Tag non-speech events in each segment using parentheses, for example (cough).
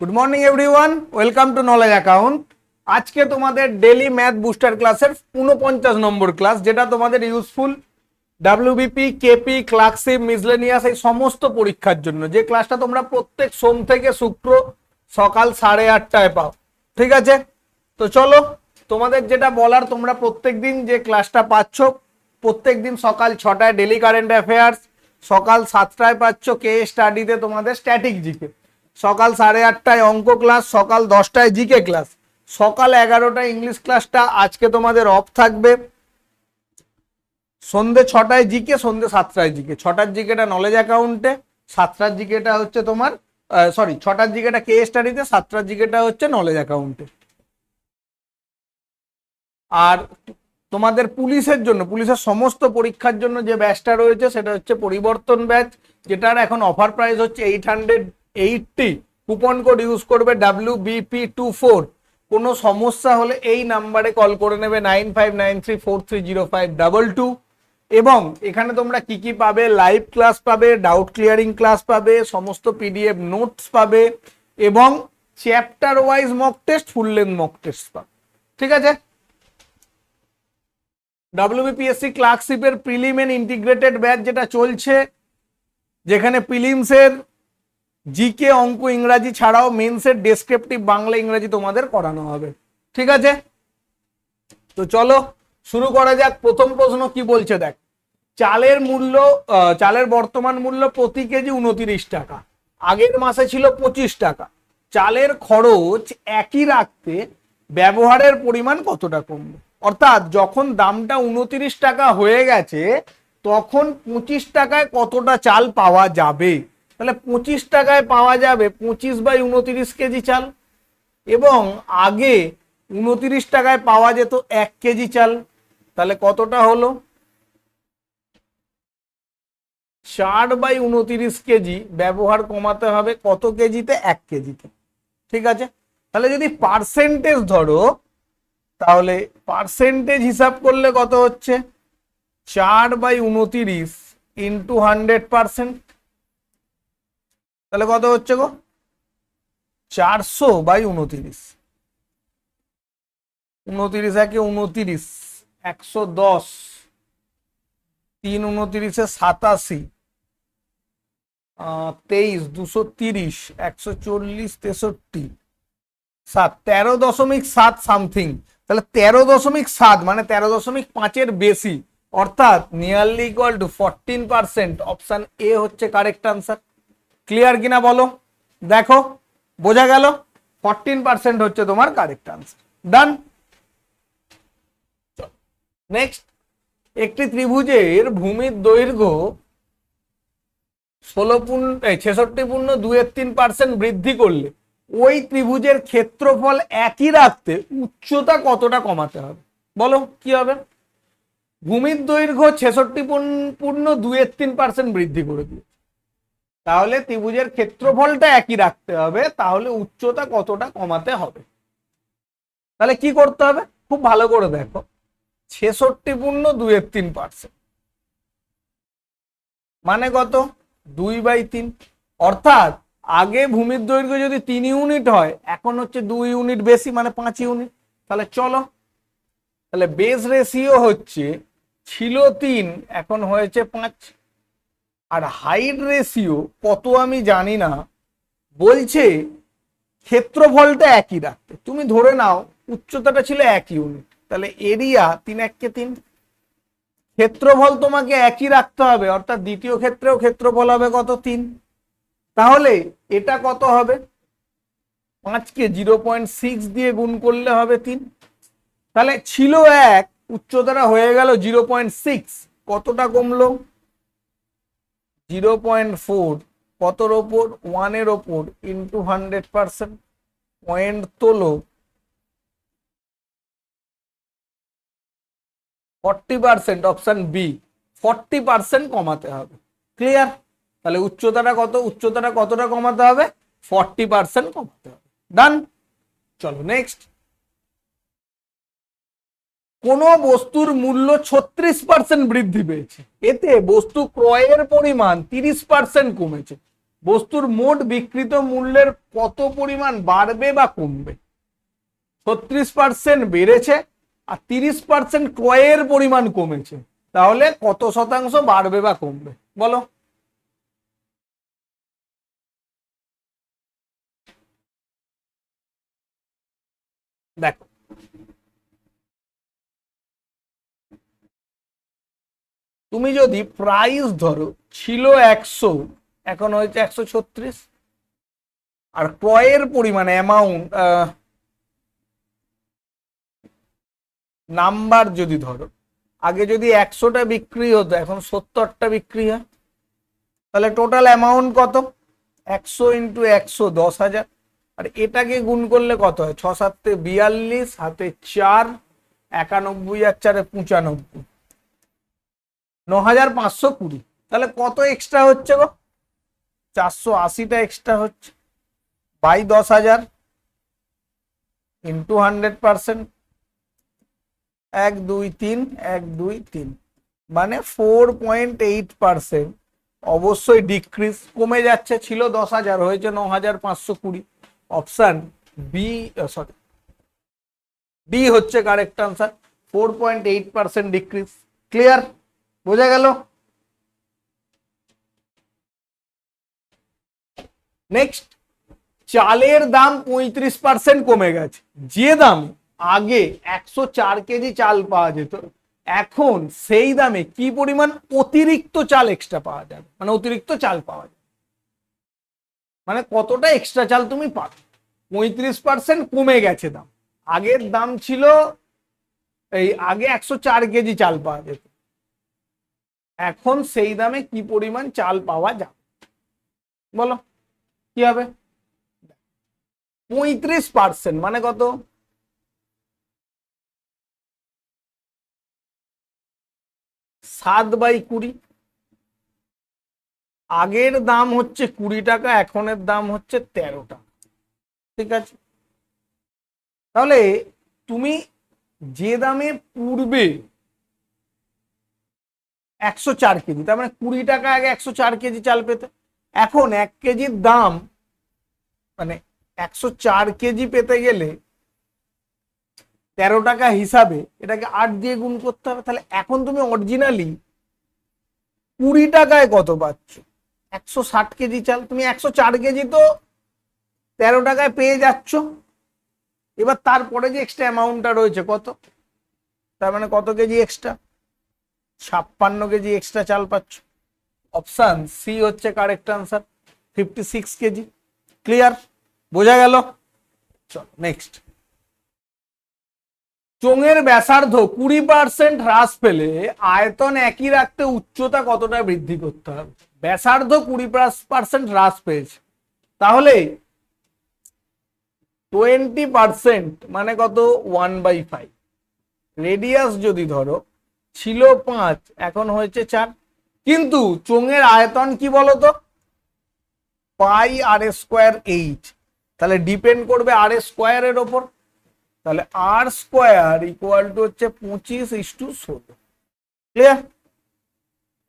Good morning everyone welcome to knowledge account আজকে তোমাদের daily math booster ক্লাসের উনপঞ্চাশ নম্বর ক্লাস যেটা তোমাদের useful W B P K P clerkship miscellaneous এই সমস্ত পরীক্ষার জন্য। যে ক্লাসটা তোমরা প্রত্যেক সোম থেকে শুক্র সকাল সাড়ে আটটায় পাও। ঠিক আছে? তো চলো, তোমাদের যেটা বলার, তোমরা প্রত্যেক দিন যে ক্লাসটা পাচ্ছ, প্রত্যেক দিন সকাল ছটায় ডেলি কারেন্ট অ্যাফেয়ার্স সকাল সাতটায় পাচ্ছ কে স্টাডিতে তোমাদের স্ট্যাটিক জিকে সকাল সাড়ে আটটায় অঙ্ক ক্লাস, সকাল দশটায় জিকে ক্লাস। সকাল এগারোটায় ইংলিশ ক্লাসটা, আজকে তোমাদের অফ থাকবে। সন্ধে ছটায় জিকে, সন্ধে সাতটায় জিকে। ছটার জিকেটা নলেজ অ্যাকাউন্টে সাতটার জিকেটা হচ্ছে তোমার সরি ছটার জিকেটা কে স্টাডিতে সাতটার জিকেটা হচ্ছে নলেজ অ্যাকাউন্টে আর তোমাদের পুলিশের জন্য, পুলিশের সমস্ত পরীক্ষার জন্য যে ব্যাচটা রয়েছে, সেটা হচ্ছে পরিবর্তন ব্যাচ যেটার এখন অফার প্রাইস হচ্ছে eight hundred eighty coupon code use করবে ডাব্লিউ বিপি টু ফোর কোনো সমস্যা হলে এই নাম্বারে কল করে নেবে nine five nine three four three zero five double two এবং এখানে তোমরা কি কি পাবে? লাইভ ক্লাস পাবে ডাউট ক্লিয়ারিং ক্লাস পাবে, সমস্ত পিডিএফ নোটস পাবে এবং chapter wise mock test full length mock test পাবে। ঠিক আছে? ডাব্লিউবিপিএসসি ক্লার্কশিপের প্রিলিম এন্ড ইন্টিগ্রেটেড ব্যাচ যেটা চলছে, যেখানে প্রিলিমসের জিকে অঙ্ক ইংরাজি ছাড়াও মেন্সের ডেসক্রিপটিভ বাংলা ইংরাজি তোমাদের করানো হবে। ঠিক আছে? তো চলো, শুরু করা যাক। প্রথম প্রশ্ন কি বলছে দেখ? চালের মূল্য চালের বর্তমান মূল্য প্রতি কেজি উনতিরিশ টাকা। আগের মাসে ছিল পঁচিশ টাকা। চালের খরচ একই রাখতে ব্যবহারের পরিমাণ কতটা কমবে অর্থাৎ যখন দামটা উনতিরিশ টাকা হয়ে গেছে, তখন পঁচিশ টাকায় কতটা চাল পাওয়া যাবে? তাহলে পঁচিশ টাকায় পাওয়া যাবে পঁচিশ বাই উনতিরিশ কেজি চাল। এবং আগে উনতিরিশ টাকায় পাওয়া যেত এক কেজি চাল। তাহলে কতটা হলো? ষাট বাই উনতিরিশ কেজি ব্যবহার কমাতে হবে কত কেজিতে? এক কেজিতে। ঠিক আছে? তাহলে যদি পার্সেন্টেজ ধরো, তাহলে পার্সেন্টেজ হিসাব করলে কত হচ্ছে? চার বাই উনতিরিশ ইন্টু হান্ড্রেড পার্সেন্ট তাহলে কত হচ্ছে গো? চারশো বাই উনতিরিশ। উনতিরিশ একে উনতিরিশ, একশো দশ। তিন উনতিরিশে সাতাশি। তেইশ, দুশো তিরিশ, একশো চল্লিশ, তেষট্টি। সাত, তেরো দশমিক সাত সামথিং। তাহলে তেরো দশমিক সাত মানে তেরো দশমিক পাঁচের বেশি। অর্থাৎ nearly equal to fourteen percent option A হচ্ছে কারেক্ট আনসার ক্লিয়ার কিনা বলো? দেখো, বোঝা গেল ফোরটিন পার্সেন্ট হচ্ছে তোমার কারেক্ট আনসার ডান নেক্সট একটি ত্রিভুজের ভূমির দৈর্ঘ্য ষোলো পূর্ণ ছেষট্টি পূর্ণ দুয়ের তিন পার্সেন্ট বৃদ্ধি করলে ওই ত্রিভুজের ক্ষেত্রফল একই রাখতে উচ্চতা কতটা কমাতে হবে? বলো, কি হবে? ভূমির দৈর্ঘ্য ছেষট্টি পূর্ণ- দুয়ের তিন পার্সেন্ট বৃদ্ধি করে দিয়ে তাহলে ত্রিভুজের ক্ষেত্রফলটা একই রাখতে হবে, তাহলে উচ্চতা কতটা কমাতে হবে? তাহলে কি করতে হবে? খুব ভালো করে দেখো। ছেষট্টি পূর্ণ দুয়ের তিন পার্সেন্ট মানে কত? দুই বাই তিন। অর্থাৎ আগে ভূমির দৈর্ঘ্য যদি তিন ইউনিট হয়, এখন হচ্ছে দুই ইউনিট বেশি মানে পাঁচ ইউনিট। তাহলে চলো। তাহলে বেস রেশিও হচ্ছে, ছিল তিন, এখন হয়েছে পাঁচ। আর হাইট রেশিও কত আমি জানি না, বলছে ক্ষেত্রফলটা একই রাখতে। তুমি ধরে নাও, উচ্চতাটা ছিল এক ইউনিট তাহলে এরিয়া তিন এককে তিন। ক্ষেত্রফল তোমাকে একই রাখতে হবে, অর্থাৎ দ্বিতীয় ক্ষেত্রেও ক্ষেত্রফল হবে কত? তিন। তাহলে এটা কত হবে? পাঁচকে জিরো পয়েন্ট সিক্স দিয়ে গুণ করলে হবে তিন। তাহলে ছিল এক, উচ্চতাটা হয়ে গেল জিরো পয়েন্ট সিক্স। কতটা কমলো? জিরো পয়েন্ট ফোর, কতর ওপর? ওয়ানের ওপর ইন্টু হান্ড্রেড পার্সেন্ট পয়েন্ট তোলো। Forty percent option B forty percent কমাতে হবে। ক্লিয়ার তাহলে উচ্চতাটা কত? উচ্চতাটা কতটা কমাতে হবে? ফর্টি পার্সেন্ট কমাতে হবে। ডান চলো নেক্সট কোন বস্তুর মূল্য ছত্রিশ পার্সেন্ট বৃদ্ধি পেয়েছে। এতে বস্তু ক্রয়ের পরিমাণ তিরিশ পার্সেন্ট কমেছে। বস্তুর মোট বিকৃত মূল্যের কত পরিমাণ বাড়বে বা কমবে? ছত্রিশ পার্সেন্ট বেড়েছে আর তিরিশ পার্সেন্ট ক্রয়ের পরিমাণ কমেছে। তাহলে কত শতাংশ বাড়বে বা কমবে? বলো। দেখো তুমি যদি প্রাইস ধরো, ছিল একশো, এখন হয়েছে একশো ছত্রিশ। আর ক্রয়ের পরিমাণ অ্যামাউন্ট নাম্বার যদি ধরো, আগে যদি একশোটা বিক্রি হতো, এখন সত্তরটা বিক্রি হয়, তাহলে টোটাল অ্যামাউন্ট কত? একশো ইন্টু একশো, দশ হাজার। আর এটাকে গুণ করলে কত হয়? ছ সাতে বিয়াল্লিশ হাতে চার, একানব্বই আর চারে পঁচানব্বই। ন হাজার পাঁচশো কুড়ি। তাহলে কত এক্সট্রা হচ্ছে গো? চারশো আশিটা এক্সট্রা হচ্ছে। বাই দশ হাজার ইন্টু হান্ড্রেড পার্সেন্ট এক দুই তিন, এক দুই তিন। মানে ফোর পয়েন্ট এইট পার্সেন্ট অবশ্যই ডিক্রিজ কমে যাচ্ছে, ছিল দশ হাজার হয়েছে ন হাজার পাঁচশো কুড়ি। অপশান বি সরি ডি হচ্ছে correct answer four point eight percent decrease clear বোঝা গেল? নেক্সট চালের দাম পঁয়ত্রিশ পার্সেন্ট কমে গেছে। যে দাম আগে একশো চার কেজি চাল পাওয়া যেত, এখন সেই দামে কি পরিমাণ অতিরিক্ত চাল এক্সট্রা পাওয়া যাবে? মানে অতিরিক্ত চাল পাওয়া যাবে। মানে কতটা এক্সট্রা চাল তুমি পাবে? পঁয়ত্রিশ পার্সেন্ট কমে গেছে দাম। আগের দাম ছিল, এই আগে একশো চার কেজি চাল পাওয়া যেত। এখন সেই দামে কি পরিমাণ চাল পাওয়া যাবে? বলো, কি হবে? পঁয়ত্রিশ পার্সেন্ট মানে কত? সাত বাই কুড়ি। আগের দাম হচ্ছে কুড়ি টাকা, এখনের দাম হচ্ছে তেরো টাকা। ঠিক আছে? তাহলে তুমি যে দামে পূর্বে একশো চার কেজি, তার মানে কুড়ি টাকা আগে একশো চার কেজি চাল পেতে। এখন এক কেজির দাম মানে একশো চার কেজি পেতে গেলে তেরো টাকা হিসাবে এটাকে আট দিয়ে গুণ করতে হবে। তাহলে এখন তুমি অরিজিনালি কুড়ি টাকায় কত পাচ্ছ? একশো ষাট কেজি চাল, তুমি একশো চার কেজি তো তেরো টাকায় পেয়ে যাচ্ছ। এবার তারপরে যে এক্সট্রা অ্যামাউন্টটা রয়েছে, কত? তার মানে কত কেজি এক্সট্রা ছাপ্পান্ন কেজি এক্সট্রা চাল পাচ্ছ। অপশান সি হচ্ছে correct answer fifty six kg. Clear বোঝা গেল? চল নেক্সট চোঙের ব্যাসার্ধ কুড়ি পার্সেন্ট হ্রাস পেলে আয়তন একই রাখতে উচ্চতা কতটা বৃদ্ধি করতে হবে? ব্যাসার্ধ কুড়ি পার্সেন্ট হ্রাস পেয়েছে। তাহলে টোয়েন্টি পার্সেন্ট মানে কত? ওয়ান বাই ফাইভ রেডিয়াস যদি ধরো ছিল পাঁচ, এখন হয়েছে চার। কিন্তু চোঙের আয়তন কি বলতো? Pi r square h. তাহলে ডিপেন্ড করবে আর স্কোয়ারের ওপর। তাহলে আর স্কোয়ার ইকুয়াল টু হচ্ছে পঁচিশ ইস টু ষোলো। ক্লিয়ার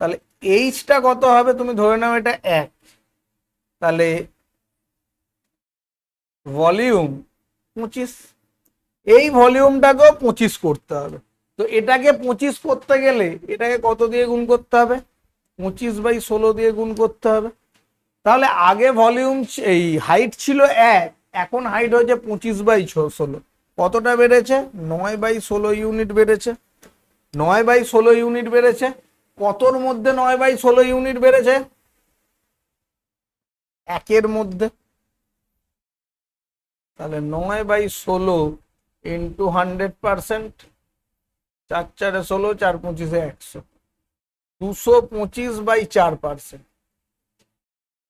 তাহলে এইচটা কত হবে? তুমি ধরে নাও এটা এক। তাহলে ভলিউম পঁচিশ। এই ভলিউমটাকেও পঁচিশ করতে হবে। তো এটাকে পঁচিশ করতে গেলে এটাকে কত দিয়ে গুণ করতে হবে? পঁচিশ বাই ষোলো দিয়ে গুণ করতে হবে। তাহলে আগে ভলিউম এই হাইট ছিল এক, এখন হাইট হয়েছে পঁচিশ বাই ষোলো। কতটা বেড়েছে? নয় বাই ষোলো ইউনিট বেড়েছে। নয় বাই ষোলো ইউনিট বেড়েছে। কতর মধ্যে নয় বাই ষোলো ইউনিট বেড়েছে? একের মধ্যে। তাহলে নয় বাই ষোলো ইন্টু হান্ড্রেড পার্সেন্ট চার চারে ষোলো, চার পঁচিশে একশো। দুশো পঁচিশ বাই চার পার্সেন্ট।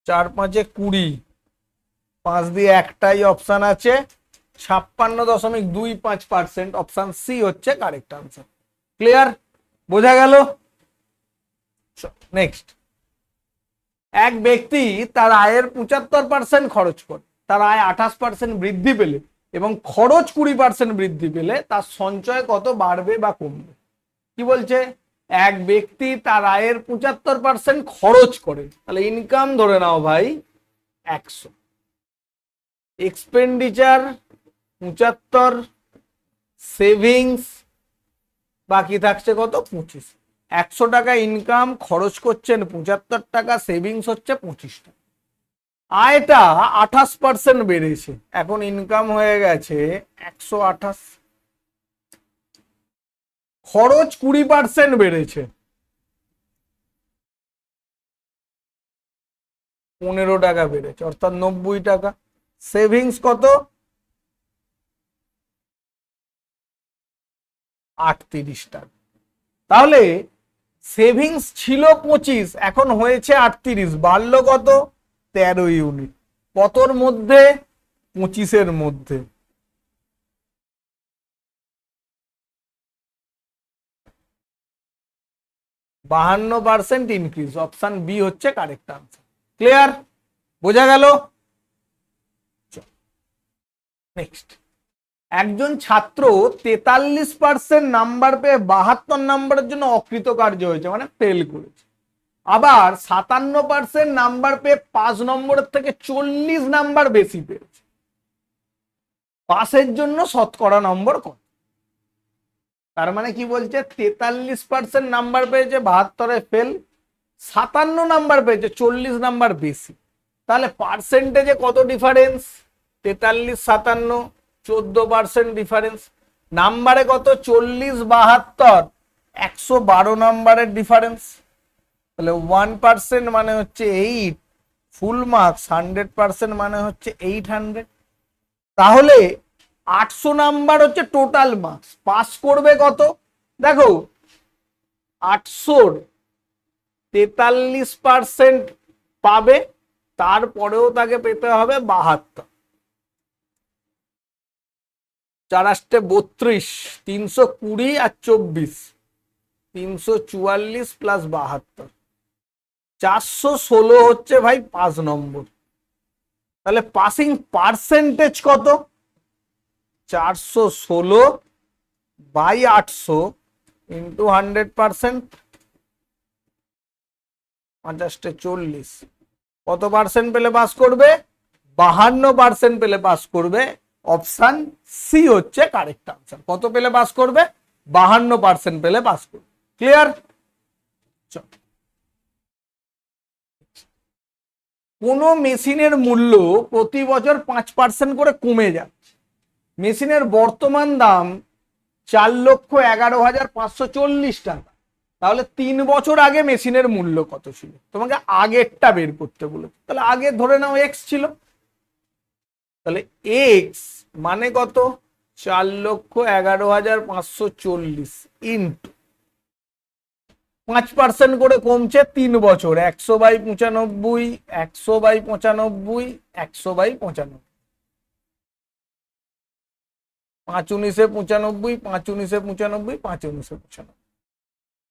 চার পাঁচে কুড়ি। পাঁচ দিয়ে একটাই অপশান আছে। ছাপ্পান্ন দশমিক দুই পাঁচ পার্সেন্ট অপশান সি হচ্ছে কারেক্ট আনসার ক্লিয়ার বোঝা গেল? নেক্সট এক ব্যক্তি তার আয়ের পঁচাত্তর পার্সেন্ট খরচ করে। তার আয় আঠাশ পার্সেন্ট বৃদ্ধি পেলে। এবং খরচ কুড়ি পার্সেন্ট বৃদ্ধি পেলে তার সঞ্চয় কত বাড়বে বা কমবে? কি বলছে? এক ব্যক্তি তার আয়ের পঁচাত্তর পার্সেন্ট খরচ করে। তাহলে ইনকাম ধরে নাও ভাই একশো। এক্সপেন্ডিচার পঁচাত্তর সেভিংস বাকি থাকছে কত? পঁচিশ। একশো টাকা ইনকাম খরচ করছেন পঁচাত্তর টাকা সেভিংস হচ্ছে পঁচিশ টাকা। আয়টা আঠাশ পার্সেন্ট বেড়েছে। এখন ইনকাম হয়ে গেছে একশো আঠাশ। খরচ কুড়ি পার্সেন্ট বেড়েছে। পনেরো টাকা বেড়েছে, অর্থাৎ নব্বই টাকা। সেভিংস কত? আটত্রিশ টাকা। তাহলে সেভিংস ছিল পঁচিশ, এখন হয়েছে আটত্রিশ, বাড়লো কত? তেরো ইউনিট কতর মধ্যে, পঁচিশের মধ্যে। বাহান্ন পার্সেন্ট ইনক্রিজ অপশন বি হচ্ছে কারেক্ট আনসার ক্লিয়ার বোঝা গেল? নেক্সট একজন ছাত্র তেতাল্লিশ পার্সেন্ট নাম্বার পেয়ে বাহাত্তর নাম্বারের জন্য অকৃতকার্য হয়েছে মানে ফেল করেছে। আবার সাতান্ন পার্সেন্ট নাম্বার পেয়ে পাঁচ নম্বরের থেকে চল্লিশ নাম্বার বেশি পেয়েছে। পাসের জন্য শতকরা নম্বর কত? তার মানে কি বলছে? তেতাল্লিশ পার্সেন্ট নাম্বার পেয়েছে, বাহাত্তরে ফেল সাতান্ন নাম্বার পেয়েছে, চল্লিশ নাম্বার বেশি। তাহলে পার্সেন্টেজে কত ডিফারেন্স তেতাল্লিশ, সাতান্ন, চোদ্দ পার্সেন্ট ডিফারেন্স নাম্বারে কত? চল্লিশ, বাহাত্তর, একশো বারো নাম্বারের ডিফারেন্স তাহলে ওয়ান পার্সেন্ট মানে হচ্ছে eight full marks hundred percent মানে হচ্ছে এইট হান্ড্রেড তাহলে আটশো নাম্বার হচ্ছে টোটাল মার্কস পাস করবে কত? দেখো, আটশোর তেতাল্লিশ পার্সেন্ট পাবে, তারপরেও তাকে পেতে হবে বাহাত্তর। চার বত্রিশ, তিনশো কুড়ি আর চব্বিশ, তিনশো চুয়াল্লিশ প্লাস বাহাত্তর। চারশো ষোলো হচ্ছে ভাই পাঁচ নম্বর। তাহলে পাসিং পার্সেন্টেজ কত? চারশো ষোলো বাই আটশো ইন্টু হান্ড্রেড পার্সেন্ট পঞ্চাশটা চল্লিশ। কত পার্সেন্ট পেলে পাস করবে? বাহান্ন পার্সেন্ট পেলে পাস করবে। অপশান সি হচ্ছে কারেক্ট আনসার কত পেলে পাস করবে? বাহান্ন পার্সেন্ট পেলে পাস করবে। ক্লিয়ার কোনো মেশিনের মূল্য প্রতি বছর পাঁচ পার্সেন্ট করে কমে যাচ্ছে। মেশিনের বর্তমান দাম চার লক্ষ এগারো হাজার পাঁচশো চল্লিশ টাকা। তাহলে তিন বছর আগে মেশিনের মূল্য কত ছিল? তোমাকে আগেরটা বের করতে বলে তাহলে আগে ধরে নাও এক্স ছিল। তাহলে এক্স মানে কত? চার লক্ষ এগারো হাজার পাঁচশো চল্লিশ ইন্টু পাঁচ পার্সেন্ট করে কমছে তিন বছর। একশো বাই পঁচানব্বই, একশো বাই পঁচানব্বই, একশো বাই পঁচানব্বই। পাঁচ উনিশে পঁচানব্বই, পাঁচ উনিশে পঁচানব্বই, পাঁচ উনিশে পঁচানব্বই।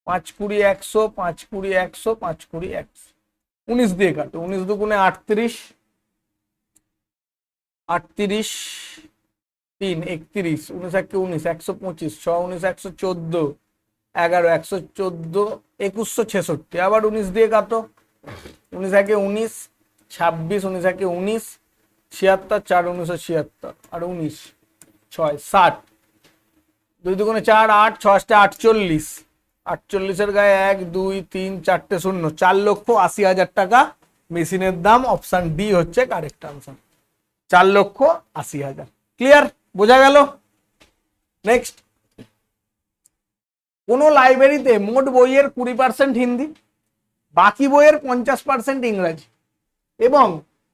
পাঁচ কুড়ি একশো, পাঁচ কুড়ি একশো, পাঁচ কুড়ি একশো। উনিশ দিয়ে কাটো। উনিশ দুগুণে আটত্রিশ আটত্রিশ, তিন, একত্রিশ। উনিশ একে উনিশ, একশো পঁচিশ, ছ উনিশ, একশো চোদ্দ। এগারো, একশো চোদ্দ, একুশশো ছেষট্টি, আবার উনিশ দিয়ে কাটো। উনিশ একে উনিশ, ছাব্বিশ, উনিশ একে উনিশ, ছিয়াত্তর, চার উনিশশো ছিয়াত্তর, আর উনিশ, ছয়, ষাট। দুই দুগুণে চার, আট ছয়টা আটচল্লিশ। আটচল্লিশের গায়ে এক, দুই, তিন, চারটে শূন্য, চার লক্ষ আশি হাজার টাকা মেশিনের দাম, অপশান ডি হচ্ছে কারেক্ট আনসার। চার লক্ষ আশি হাজার। ক্লিয়ার? বোঝা গেল? নেক্সট। কোনো লাইব্রেরিতে মোট বইয়ের কুড়ি পার্সেন্ট হিন্দি, বাকি বইয়ের পঞ্চাশ পার্সেন্ট ইংরাজি এবং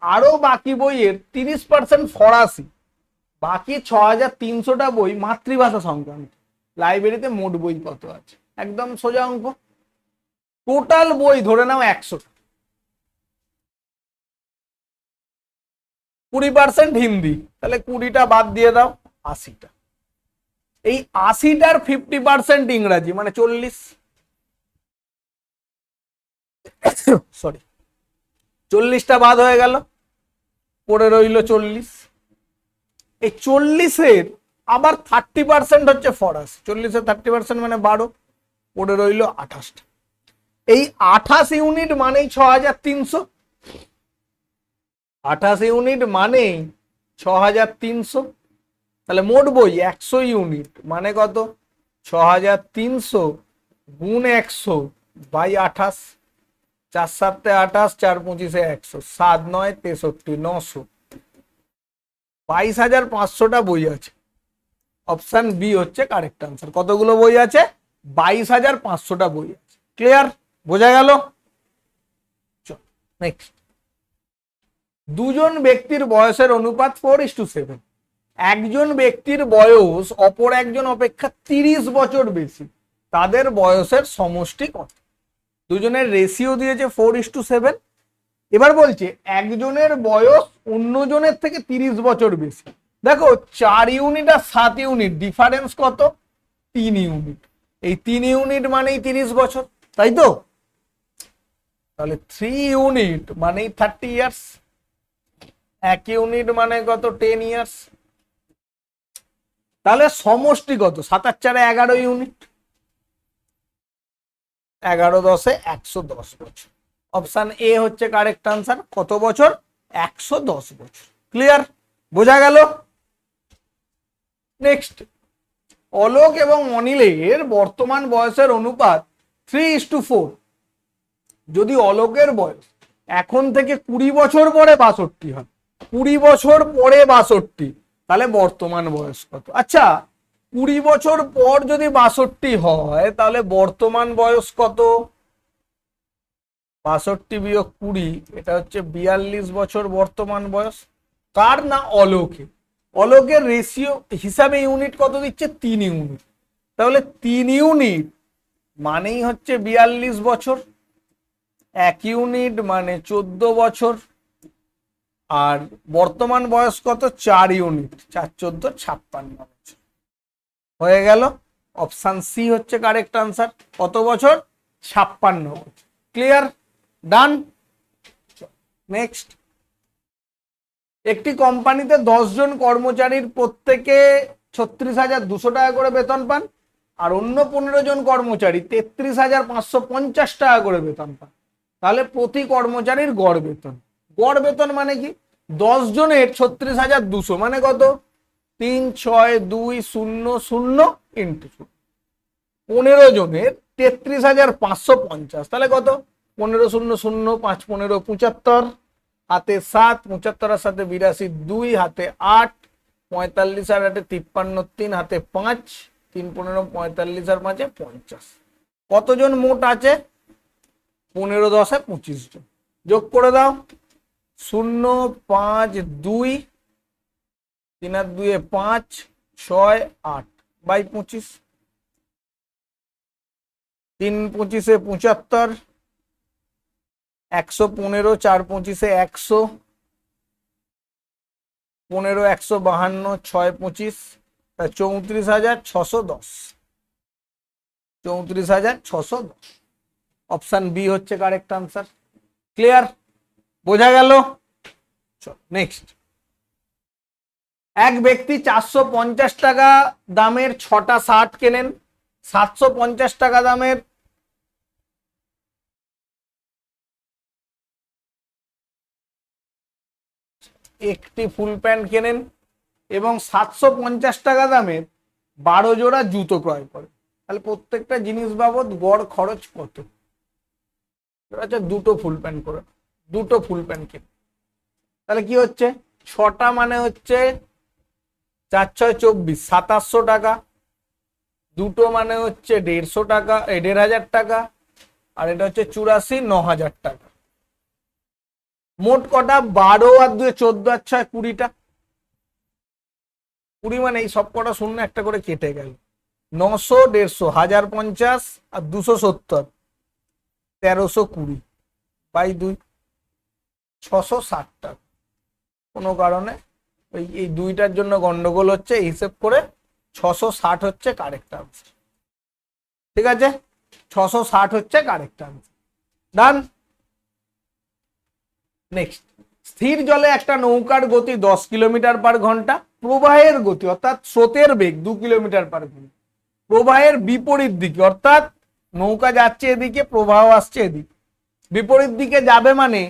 আরও বাকি বইয়ের তিরিশ পার্সেন্ট ফরাসি। বাকি ছ হাজার তিনশোটা বই মাতৃভাষা সংক্রান্ত। লাইব্রেরিতে মোট বই কত আছে? একদম সোজা অঙ্ক। টোটাল বই ধরে নাও একশোটা। কুড়ি পার্সেন্ট হিন্দি। তাহলে কুড়িটা বাদ দিয়ে দাও, আশিটা। এই আশিটার ফিফটি পার্সেন্ট ইংরাজি মানে চল্লিশ। সরি চল্লিশটা বাদ হয়ে গেল, পড়ে রইল চল্লিশ। এই চল্লিশের আবার থার্টি পার্সেন্ট হচ্ছে ফরাস। চল্লিশের থার্টি পার্সেন্ট মানে বারো, পড়ে রইল আঠাশটা। এই আঠাশ ইউনিট মানেই ছ হাজার তিনশো। আঠাশ ইউনিট মানেই ছ হাজার তিনশো। তাহলে মোট বই একশো ইউনিট মানে কত? ছ হাজার তিনশো গুণ একশো বাই আঠাশ, চার সাতে আঠাশ, চার পঁচিশে একশো, সাত নয়, তেষট্টি, নশো। বাইশ হাজার পাঁচশোটা বই আছে। অপশন বি হচ্ছে কারেক্ট আনসার। কতগুলো বই আছে? বাইশ হাজার পাঁচশোটা বই আছে। ক্লিয়ার? বোঝা গেল? নেক্সট দুজন ব্যক্তির বয়সের অনুপাত ফোর ইস টু সেভেন একজন ব্যক্তির বয়স অপর একজন অপেক্ষা তিরিশ বছর বেশি। তাদের বয়সের সমষ্টি কত? দুজনের রেশিও দিয়েছে ফোর ইস টু সেভেন এবার বলছে, একজনের বয়স অন্যজনের থেকে তিরিশ বছর বেশি। দেখো, চার ইউনিট আর সাত ইউনিট ডিফারেন্স কত? তিন ইউনিট এই তিন ইউনিট মানেই তিরিশ বছর, তাই তো? তাহলে থ্রি ইউনিট মানেই থার্টি ইয়ার্স এক ইউনিট মানে কত? টেন ইয়ার্স তাহলে সমষ্টি কত? সাতার চারে এগারো ইউনিট এগারো দশে একশো দশ বছর। অপশান এ হচ্ছে কারেক্ট আনসার কত বছর? একশো দশ বছর। ক্লিয়ার বোঝা গেল? নেক্সট অলোক এবং অনিলের বর্তমান বয়সের অনুপাত থ্রি ইস টু ফোর যদি অলোকের বয়স এখন থেকে কুড়ি বছর পরে বাষট্টি হয়। কুড়ি বছর পরে বাষট্টি। তাহলে বর্তমান বয়স কত? আচ্ছা কুড়ি বছর পর যদি বাষট্টি হয়, তাহলে বর্তমান বয়স কত? বাষট্টি বিয়োগ কুড়ি, এটা হচ্ছে বিয়াল্লিশ বছর বর্তমান বয়স। কার না অলোকে অলোকের রেশিও হিসাবে ইউনিট কত দিচ্ছে? তিন ইউনিট তাহলে তিন ইউনিট মানেই হচ্ছে বিয়াল্লিশ বছর। এক ইউনিট মানে চোদ্দ বছর। আর বর্তমান বয়স কত? চার ইউনিট চার চোদ্দ, ছাপ্পান্ন বছর। হয়ে গেল? অপশান সি হচ্ছে কারেক্ট আনসার কত বছর? ছাপ্পান্ন বছর। ক্লিয়ার ডান নেক্সট একটি কোম্পানিতে জন কর্মচারীর প্রত্যেকে ছত্রিশ হাজার দুশো টাকা করে বেতন পান, আর অন্য পনেরো জন কর্মচারী তেত্রিশ হাজার পাঁচশো পঞ্চাশ টাকা করে বেতন পান। তাহলে প্রতি কর্মচারীর গড় বেতন। গড় বেতন মানে কি? দশ জনের ছত্রিশ হাজার দুশো মানে কত? তিন, ছয়, দুই, শূন্য শূন্য ইন্টু পনেরো জনের তেত্রিশ হাজার পাঁচশো পঞ্চাশ, তাহলে কত? পনেরো, শূন্য শূন্য, পাঁচ, পনেরো, পঁচাত্তর, হাতে সাত, পঁচাত্তরের সাথে বিরাশি, দুই, হাতে আট, পঁয়তাল্লিশ আর আটে তিপ্পান্ন, তিন, হাতে পাঁচ, তিন, পনেরো, পঁয়তাল্লিশ আর পাঁচে পঞ্চাশ। কতজন মোট আছে? পনেরো, দশে পঁচিশ জন। যোগ করে দাও। শূন্য পাঁচ দুই, তিন আর দুয়ে পাঁচ, ছয় আট, বাই পঁচিশ। তিন পঁচিশে পঁচাত্তর, একশো পনেরো, চার পঁচিশে একশো, পনেরো একশো বাহান্ন, ছয় পঁচিশ, তা চৌত্রিশ হাজার ছশো দশ। চৌত্রিশ হাজার ছশো দশ। অপশান বি হচ্ছে কারেক্ট আনসার ক্লিয়ার বোঝা গেল? নেক্সট এক ব্যক্তি চারশো পঞ্চাশ টাকা দামের ছটা শার্ট কেনেন? সাতশো পঞ্চাশ টাকা দামের একটি ফুল প্যান্ট কেনেন এবং সাতশো পঞ্চাশ টাকা দামের বারো জোড়া জুতো ক্রয় করেন। তাহলে প্রত্যেকটা জিনিস বাবদ গড় খরচ কত? আচ্ছা দুটো ফুল প্যান্ট করে দুটো ফুল প্যান্ট কেনে তাহলে কি হচ্ছে? ছটা মানে হচ্ছে চার ছয় চব্বিশ সাতাশশো টাকা। দুটো মানে হচ্ছে দেড়শো টাকা দেড় হাজার টাকা আর এটা হচ্ছে চুরাশি ন হাজার টাকা। মোট কটা? বারো আর দুয়ে চোদ্দ আর ছয় কুড়িটা। কুড়ি মানে এই সব কটা শূন্য একটা করে কেটে গেল। নশো দেড়শো হাজার পঞ্চাশ আর দুশো সত্তর তেরোশো কুড়ি। বাই দুই। ছশো ষাট টাকা কোনো কারণে ওই, এই দুইটার জন্য গন্ডগোল হচ্ছে হিসেব করে ছশো ষাট হচ্ছে কারেক্ট আনসার ঠিক আছে? ছশো ষাট হচ্ছে কারেক্ট আনসার ডান নেক্সট স্থির জলে একটা নৌকার গতি দশ কিলোমিটার পার ঘণ্টা, প্রবাহের গতি, অর্থাৎ স্রোতের বেগ দু কিলোমিটার পার ঘণ্টা। প্রবাহের বিপরীত দিকে, অর্থাৎ নৌকা যাচ্ছে এদিকে, প্রবাহ আসছে এদিকে। বিপরীত দিকে যাবে মানে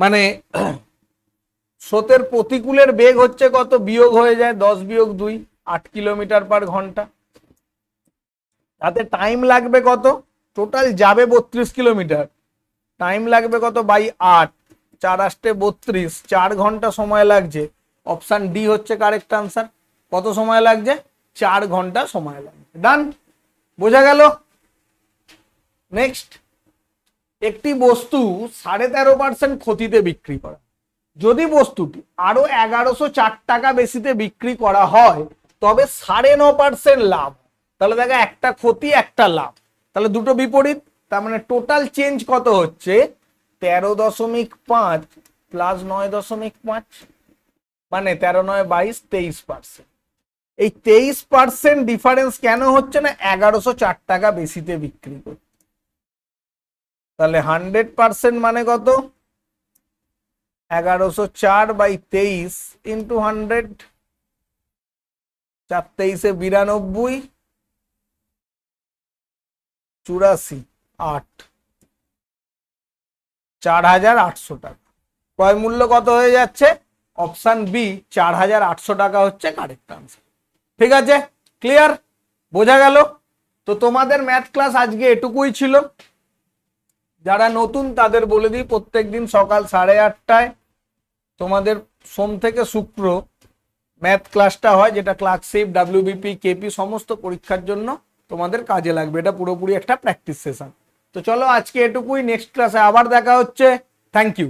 মানে (clears throat) স্রোতের প্রতিকূলের বেগ হচ্ছে কত? বিয়োগ হয়ে যায় দশ বিয়োগ দুই, আট কিলোমিটার পার ঘণ্টা। তাতে টাইম লাগবে কত? টোটাল যাবে বত্রিশ কিলোমিটার। টাইম লাগবে কত? বাই আট। চার আষ্টে বত্রিশ। চার ঘণ্টা সময় লাগছে। অপশান ডি হচ্ছে কারেক্ট আনসার কত সময় লাগছে? চার ঘণ্টা সময় লাগছে। ডান বোঝা গেল? নেক্সট একটি বস্তু সাড়ে তেরো পার্সেন্ট ক্ষতিতে বিক্রি করা। যদি বস্তুটি আরও এগারোশো চার টাকা বেশিতে বিক্রি করা হয়, তবে সাড়ে ন পার্সেন্ট লাভ। তাহলে দেখা, একটা ক্ষতি, একটা লাভ। তাহলে দুটো বিপরীত, তার মানে টোটাল চেঞ্জ কত হচ্ছে? তেরো দশমিক পাঁচ প্লাস নয় দশমিক পাঁচ মানে তেরো নয় বাইশ তেইশ পার্সেন্ট। এই তেইশ পার্সেন্ট ডিফারেন্স কেন হচ্ছে না? এগারোশো চার টাকা বেশিতে বিক্রি করছে। তাহলে হান্ড্রেড পার্সেন্ট মানে কত? এগারোশো চার বাই তেইশ ইন্টু হান্ড্রেড, চার তেইশে বিরানব্বই, চুরাশি, আট। চার হাজার আটশো টাকা। ক্রয় মূল্য কত হয়ে যাচ্ছে? অপশান বি চার হাজার আটশো টাকা হচ্ছে কারেক্ট আনসার ঠিক আছে? ক্লিয়ার বোঝা গেল? তো তোমাদের ম্যাথ ক্লাস আজকে এটুকুই ছিল। যারা নতুন, তাদের বলে দিই, প্রত্যেক দিন সকাল সাড়ে আটটায় তোমাদের সোম থেকে শুক্র ম্যাথ ক্লাসটা হয়, যেটা ক্লার্কশিপ ডাব্লিউবিপি কেপি সমস্ত পরীক্ষার জন্য তোমাদের কাজে লাগবে। এটা পুরোপুরি একটা প্র্যাকটিস সেশন তো চলো আজকে এটুকুই নেক্সট ক্লাসে আবার দেখা হচ্ছে। Thank you